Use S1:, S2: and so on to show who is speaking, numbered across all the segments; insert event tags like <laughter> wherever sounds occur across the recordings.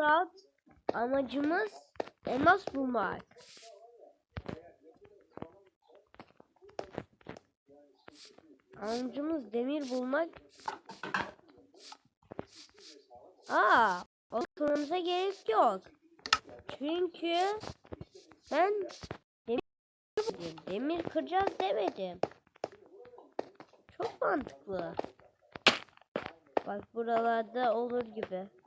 S1: rahat. Amacımız elmas bulmak. Amacımız demir bulmak. Aa, oturmamıza gerek yok. Çünkü ben demir, demir kıracağız demedim. Çok mantıklı. Bak buralarda olur gibi.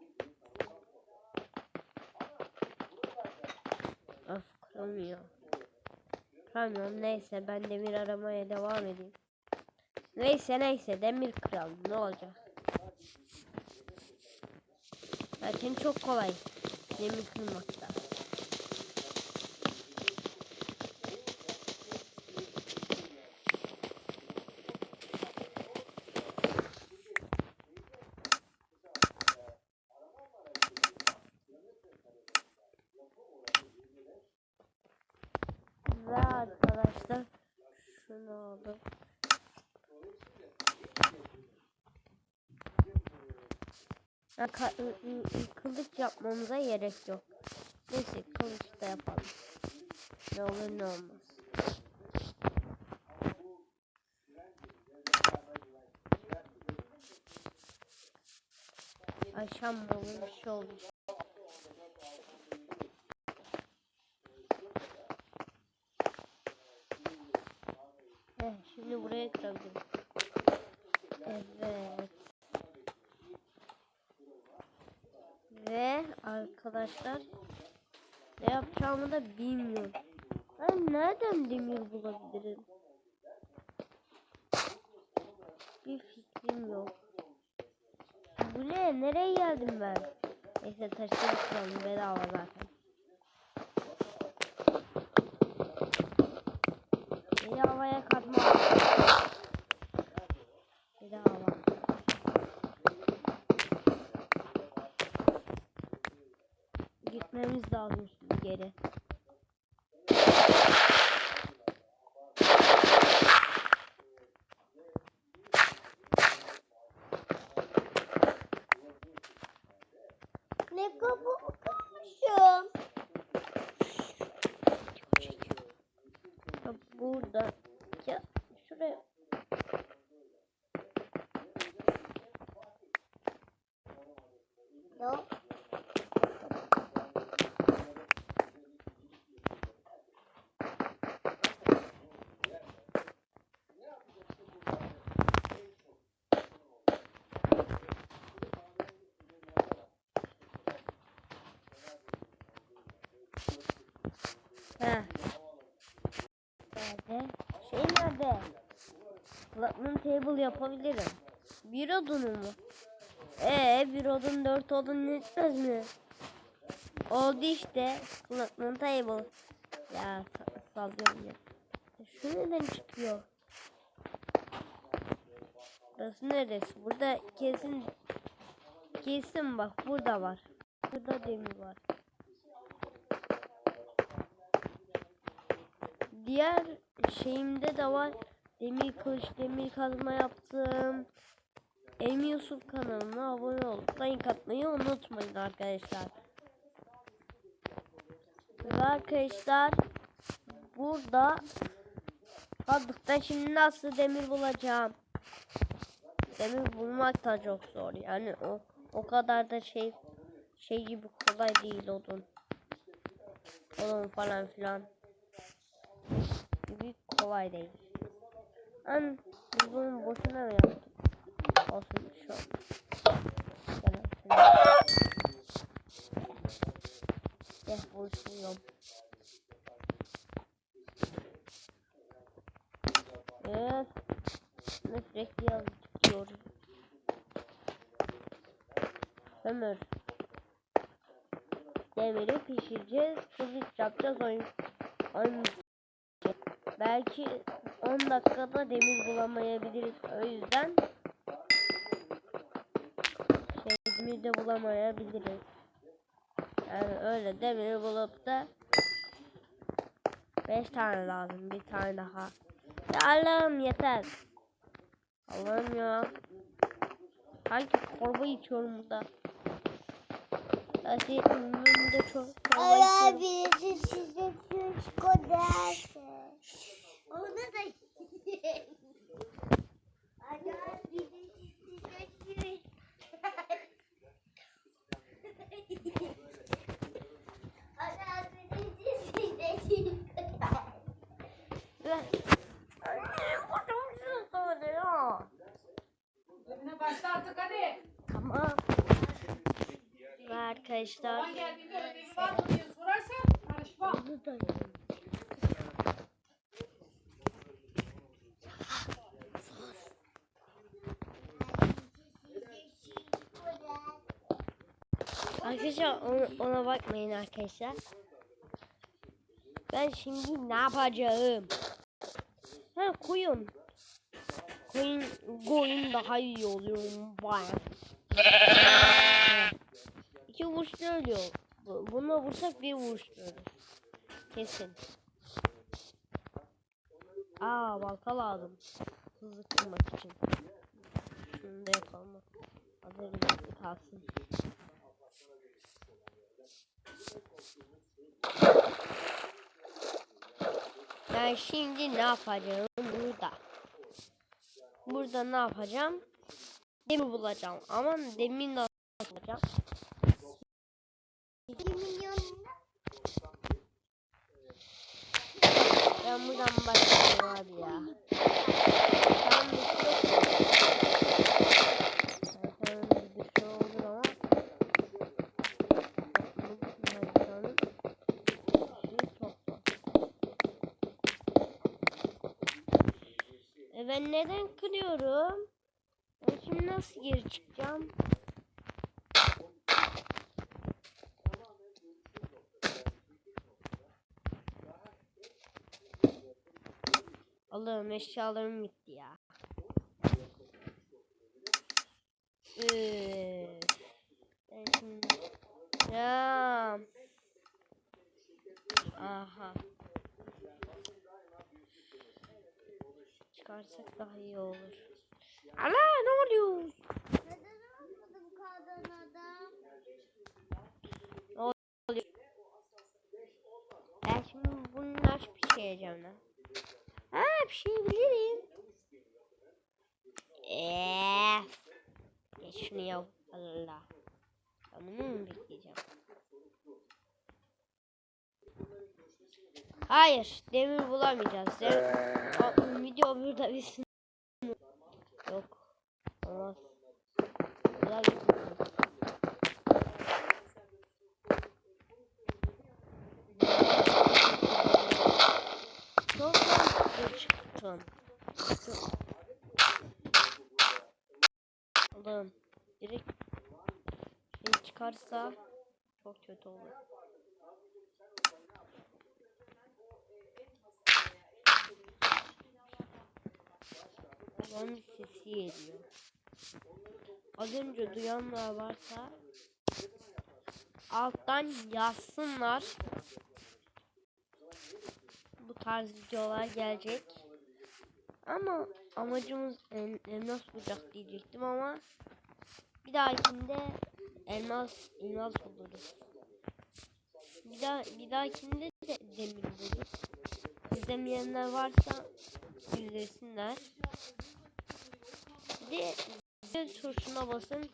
S1: Kıramıyor. Kıramıyorum neyse ben demir aramaya devam edeyim. Neyse neyse demir kıralım ne olacak. Zaten çok kolay demir kırmakta. Ve arkadaşlar şunu aldım. I- kılıç yapmamıza gerek yok. Neyse kılıç da yapalım. Ne olur ne olmaz. Akşam olur bir şey. Heh, şimdi buraya kırabilirim. Evet. Ve arkadaşlar ne yapacağımı da bilmiyorum. Ben nereden demir bulabilirim? Bir fikrim yok. Bu ne? Nereye geldim ben? Neyse taşları kıralım bedava zaten. Bedavaya katma. Bedava. Lazım şimdi geri.
S2: Ne kabuğu kırmışım.
S1: Ya burada. Ya şuraya.
S2: Yok.
S1: He. Nerede? Şey nerede? Platinum table yapabilirim. Bir odunu mu? Ee bir odun dört odun yetmez mi? Oldu işte. Platinum table. Ya sa- sallıyorum ya. Şu neden çıkıyor? Burası neresi? Burada kesin kesin bak burada var. Burada demir var. Diğer şeyimde de var. Demir kılıç, demir kazma yaptım. Emi Yusuf kanalına abone olup like atmayı unutmayın arkadaşlar. Arkadaşlar burada kaldıktan şimdi nasıl demir bulacağım? Demir bulmak da çok zor yani o o kadar da şey şey gibi kolay değil odun. Odun falan filan kolay değil. Ben biz bunu boşuna mı yaptık? Olsun şey olmaz. Gel buluşuyorum. Evet. Sürekli yazıyoruz. Ömür. Demiri pişireceğiz. Kılıç yapacağız oyun. Oyun belki 10 dakikada demir bulamayabiliriz. O yüzden şey demir de bulamayabiliriz. Yani öyle demir bulup da 5 tane lazım. Bir tane daha. Ya Allah'ım yeter. Allah'ım ya. Sanki torba içiyorum burada. Hadi ünlüm de çok fazla.
S2: Ara birisi size çocuk derse. Onu da <laughs>
S3: başla artık hadi.
S1: Tamam. Ve arkadaşlar.
S3: Baban geldiğinde ödevi var mı diye sorarsa karışma.
S1: Arkadaşlar ona, ona bakmayın arkadaşlar. Ben şimdi ne yapacağım? Ha koyun. Koyun, koyun daha iyi oluyor baya. İki vuruşta ölüyor. Bu- Buna vursak bir vuruşta ölür. Kesin. Aa balta lazım. Hızlı kırmak için. Şunu da yapalım. Hazır bir kalsın. Ben şimdi ne yapacağım burada? Burada ne yapacağım? Demir bulacağım. Ama demir nasıl bulacağım?
S2: Bir milyon
S1: Ben buradan başlayayım abi ya. Tamam bir şey yok. Tamam bir şey olur ama. Bu haritanın işi çok zor. E ben neden kırıyorum? Ben şimdi nasıl geri çıkacağım? Allah'ım eşyalarım bitti ya. Üf. Ben şimdi... Ya. Aha. Çıkarsak daha iyi olur. Ala ne oluyor?
S2: Neden olmadı bu kadın adam?
S1: Ben şimdi bunu nasıl pişireceğim lan? Ha pişirebilirim. Eee. Geç şunu ya. Allah. Ben bunu mu bekleyeceğim? Hayır. Demir bulamayacağız. Demir... Video burada bitsin. Yok. Olmaz. Güzel bitsin. Çok hızlı çıktım. Allah'ım. Direkt şey çıkarsa çok kötü olur. Onun sesi geliyor. Az önce duyanlar varsa alttan yazsınlar. Bu tarz videolar gelecek. Ama amacımız el, elmas bulacak diyecektim ama bir dahakinde elmas elmas buluruz. Bir daha bir dahakinde de demir buluruz. İzlemeyenler varsa izlesinler. Zil tuşuna basın.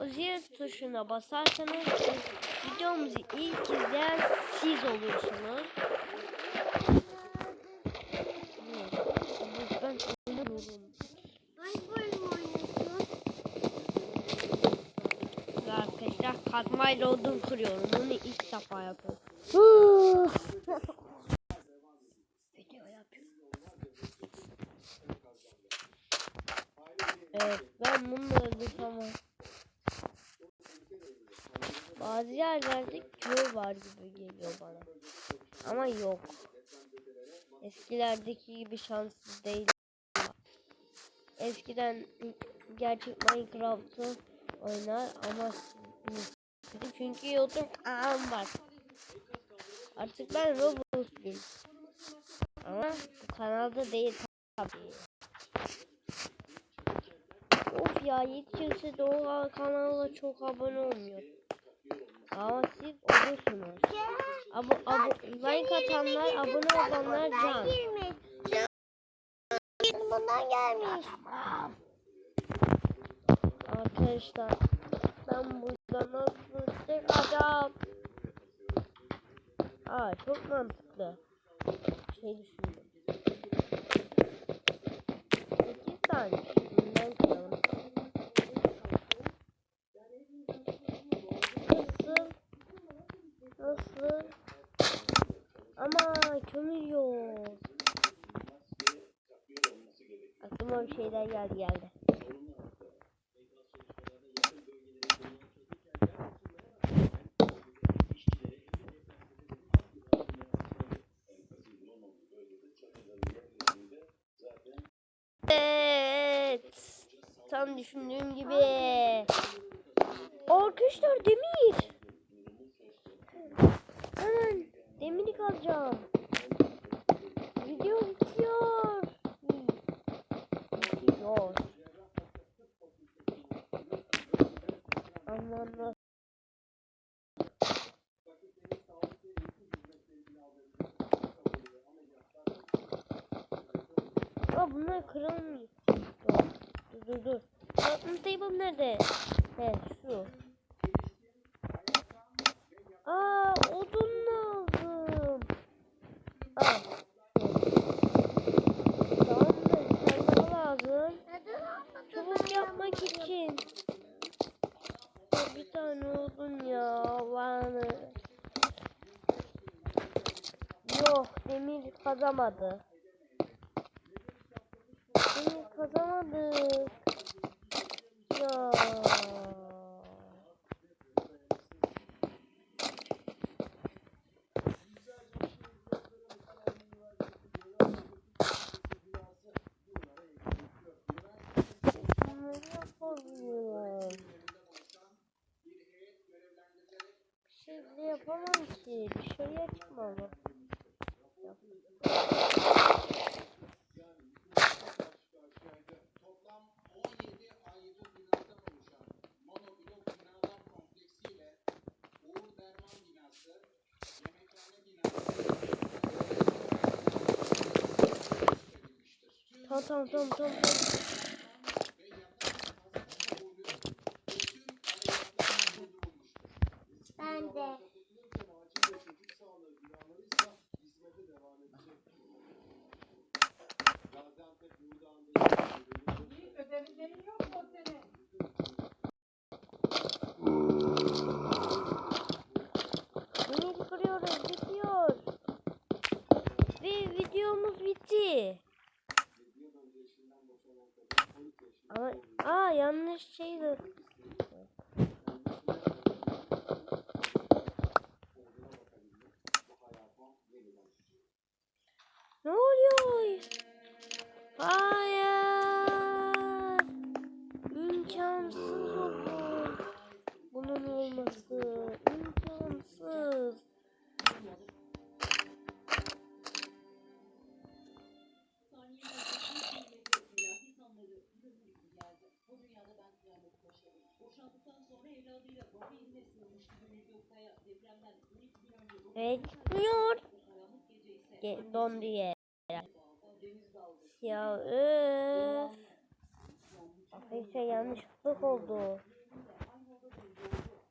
S1: O zil tuşuna basarsanız videomuzu ilk izleyen siz olursunuz. Ben oynuyorum. Arkadaşlar kazmayla odun kırıyorum. Bunu ilk defa yapıyorum. Evet ben bununla öldüm ama. Bazı yerlerde köy var gibi geliyor bana. Ama yok. Eskilerdeki gibi şanssız değil. Eskiden gerçek Minecraft'ı oynar ama çünkü YouTube kanalım var. Artık ben Roblox'luyum. Ama bu kanalda değil tabii. Ya hiç kimse de o kanala çok abone olmuyor. Ama siz olursunuz. Abo, abo, like atanlar, abone olanlar can.
S2: Bundan gelmiş.
S1: Arkadaşlar ben burada nasıl çıkacağım? Aa çok mantıklı. Şey düşündüm. 8 tane. Bundan kıralım. Nasıl? Nasıl? Ama kömür yok. Aklıma şeyler geldi geldi. Evet. Tam düşündüğüm gibi. Arkadaşlar demir. Hemen demiri kalacağım. Video bitiyor. Bitiyor. Aman nasıl? Aa bunlar kırılmıyor. Dur dur dur. Crafting table nerede? He şu. Aa odun lazım. Al. Tamam da daha lazım. Çubuk yapmak için. Bir tane odun ya. Allah'ını. Yok demir kazamadı. Tamam tamam tamam tamam. tamam.
S2: Ben de.
S3: Ödevlerin yok mu senin?
S1: Demir kırıyoruz. Bitiyor. Ve videomuz bitti. Ama aa yanlış şeydi. Evet çıkmıyor. Ge- yer. Ya öf. Arkadaşlar yanlışlık oldu.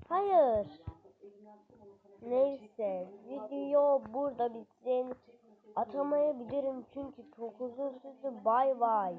S1: Hayır. Neyse video burada bitsin. Atamayabilirim çünkü çok uzun sürdü. Bay bay.